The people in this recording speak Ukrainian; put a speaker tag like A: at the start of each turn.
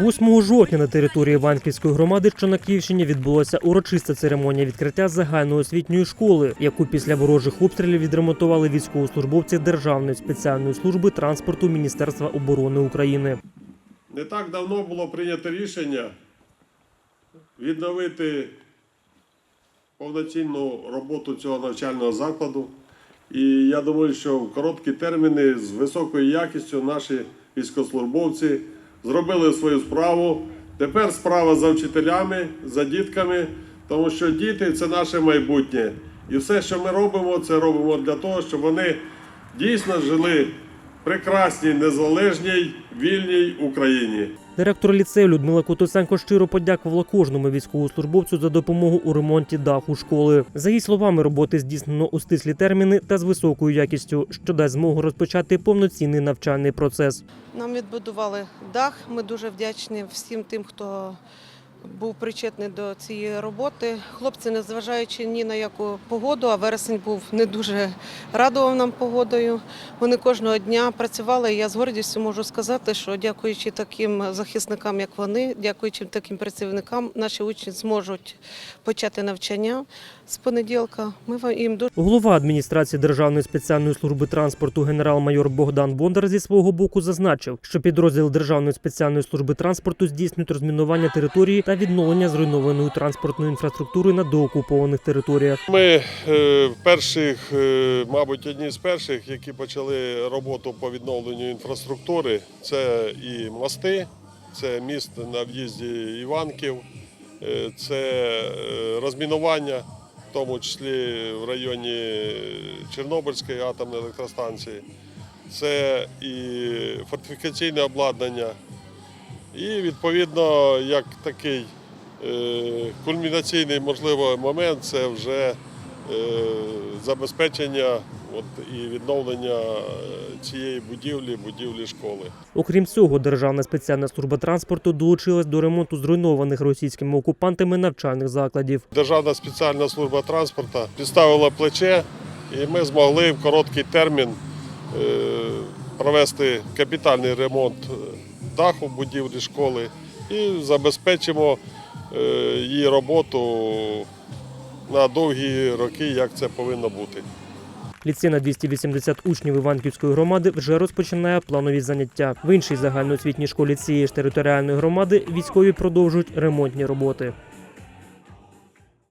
A: 8 жовтня на території Іванківської громади, що на Київщині, відбулася урочиста церемонія відкриття загальної освітньої школи, яку після ворожих обстрілів відремонтували військовослужбовці Державної спеціальної служби транспорту Міністерства оборони України.
B: Не так давно було прийнято рішення відновити повноцінну роботу цього навчального закладу. І я думаю, що в короткі терміни з високою якістю наші військовослужбовці зробили свою справу. Тепер справа за вчителями, за дітками, тому що діти це наше майбутнє. І все, що ми робимо, це робимо для того, щоб вони дійсно жили прекрасній, незалежній, вільній Україні.
A: Директор ліцею Людмила Котусенко щиро подякувала кожному військовослужбовцю за допомогу у ремонті даху школи. За її словами, роботи здійснено у стислі терміни та з високою якістю, що дасть змогу розпочати повноцінний навчальний процес.
C: Нам відбудували дах. Ми дуже вдячні всім тим, хто був причетний до цієї роботи. Хлопці, незважаючи ні на яку погоду, а вересень був не дуже радував нам погодою. Вони кожного дня працювали. І я з гордістю можу сказати, що дякуючи таким захисникам, як вони, дякуючи таким працівникам, наші учні зможуть почати навчання з понеділка. Ми вам- їм дуже
A: Голова адміністрації Державної спеціальної служби транспорту генерал-майор Богдан Бондар зі свого боку зазначив, що підрозділ Державної спеціальної служби транспорту здійснюють розмінування території та відновлення зруйнованої транспортної інфраструктури на доокупованих територіях.
B: Ми е, перших, е, мабуть, одні з перших, які почали роботу по відновленню інфраструктури. Це і мости, це міст на в'їзді Іванків, е, це розмінування, в тому числі в районі Чорнобильської атомної електростанції. Це і фортифікаційне обладнання. І відповідно, як такий е, кульмінаційний можливо момент це вже е, забезпечення от, і відновлення е, цієї будівлі, будівлі школи.
A: Окрім цього, Державна спеціальна служба транспорту долучилась до ремонту зруйнованих російськими окупантами навчальних закладів.
B: Державна спеціальна служба транспорту підставила плече, і ми змогли в короткий термін провести капітальний ремонт даху будівлі школи і забезпечимо е, її роботу на довгі роки, як це повинно бути.
A: Ліцей на 280 учнів Іванківської громади вже розпочинає планові заняття. В іншій загальноосвітній школі цієї ж територіальної громади військові продовжують ремонтні роботи.